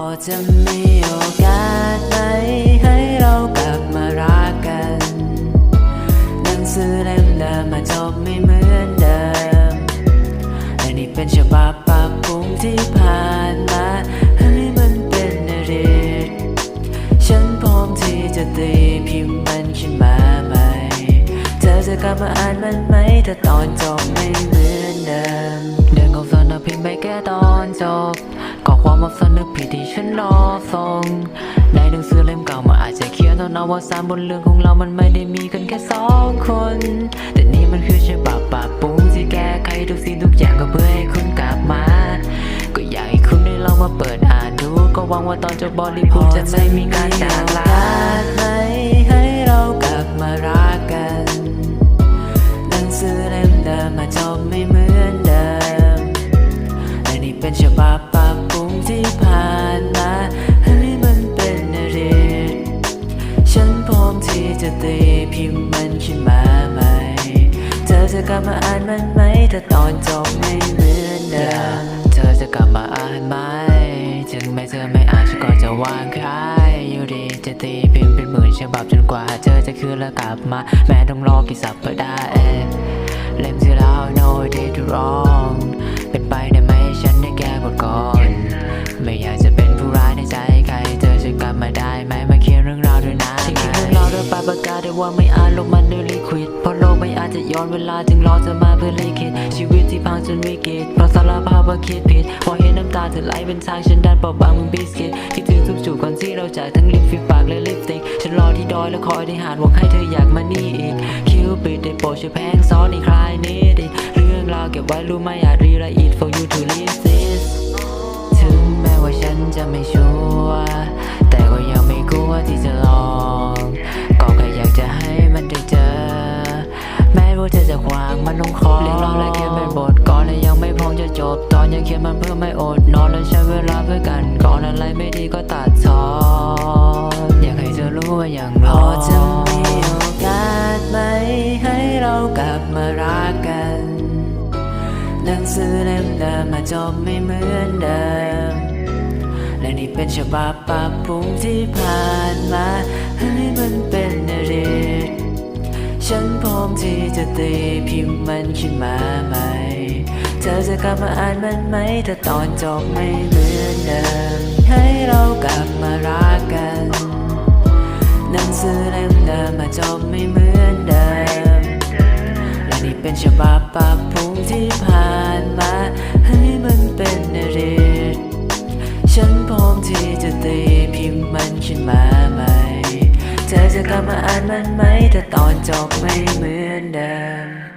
อจะมีโอกาสไหมให้เรากลับมารักกัน หนังสือเล่มเดิมมาจบไม่เหมือนเดิมและนี่เป็นฉบับปรับปรุงที่ผ่านมาให้มันเป็นอดีตฉันพร้อมที่จะตีพิมพ์มันขึ้นมาใหม่ เธอจะกลับมาอ่านมันไหมถ้าตอนจบไม่เหมือนเดิม เดินของสนพิมพ์ไปแค่ตอนจบ มว่าสนึกผิดที่ฉันรอส่งในหนังสือเล่มเก่ามันอาจจะเขียนตอนอวสานบนเรื่องของเรามันไม่ได้มีกันแค่สองคน แต่นี่มันคือฉบับปรับปรุงที่แก้ไขทุกสิ่งทุกอย่างก็เพื่อให้คุณกลับมา ก็อยากให้คุณได้ลองมาเปิดอ่านดู ก็หวังว่าตอนจบบอลลีวูดจะไม่มีการจากลาไหมให้เรากลับมารักกันหนังสือเล่มเดิมมาจบไม่เหมือนเดิมและนี่เป็นฉบับปรับ ที่ผ่านมาให้มันเป็นอดีตฉันพร้อมที่จะตีพิมพ์มันขึ้นมาใหม่ เธอจะกลับมาอ่านมันไหมถ้าตอนจบไม่เหมือนเดิมเธอจะกลับมาอ่านไหมถึงแม้เธอไม่อ่านฉันก็จะวางขายอยู่ดีจะตีพิมพ์เป็นหมื่นฉบับจนกว่า เธอจะคืนแล้วกลับมา แม้ต้องรอกี่สัปดาห์เอง ว่าไม่อานลงมันด้วยลิควิดเพราะโลกไม่อาจจะย้อนเวลาจึงรอเธอมาเพื่อลิขิตชีวิตที่พังจนวิกฤตเพราะสารภาพว่าคิดผิดพอเห็นน้ำตาเธอไหลเป็นทางฉันดันเปอบางมึงบิสกิตคิดถึงทุกจุดก่อนที่เราจะทั้งริมฝีปากและลิปสติกฉันรอที่ดอยและคอยที่หาดหวังให้เธออยากมานี่อีกคิวปิดได้โปรดช่วยแพงซ้อนอีกคลายนิดเรื่องราวเก็บไว้รู้ไหมอาจรีละอีด for you าเธอจะขวางมันลงคอเรียกร้องและเขียนเป็นบทก่อนและยังไม่พร้อมจะจบ ตอนยังเขียนมันเพื่อไม่อดนอนและใช้เวลาเพื่อกันก่อนอะไรไม่ดีก็ตัดทอนอยากให้เธอรู้ว่าอย่างรอจะมีโอกาสไหมให้เรากลับมารักกันหนังสือเล่มเดิมมาจบไม่เหมือนเดิมและนี่เป็นฉบับปรับปรุงที่ผ่านมาให้มันเป็นอดีต ฉันพร้อมที่จะตีพิมพ์มันขึ้นมาใหม่ เธอจะกลับมาอ่านมันไหมถ้าตอนจบไม่เหมือนเดิม ให้เรากลับมารักกันหนังสือเล่มเดิมมาจบไม่เหมือนเดิม และนี่เป็นฉบับปรับปรุงที่ผ่านมา จะกลับมาอ่านมันไหมถ้าตอนจบไม่เหมือนเดิม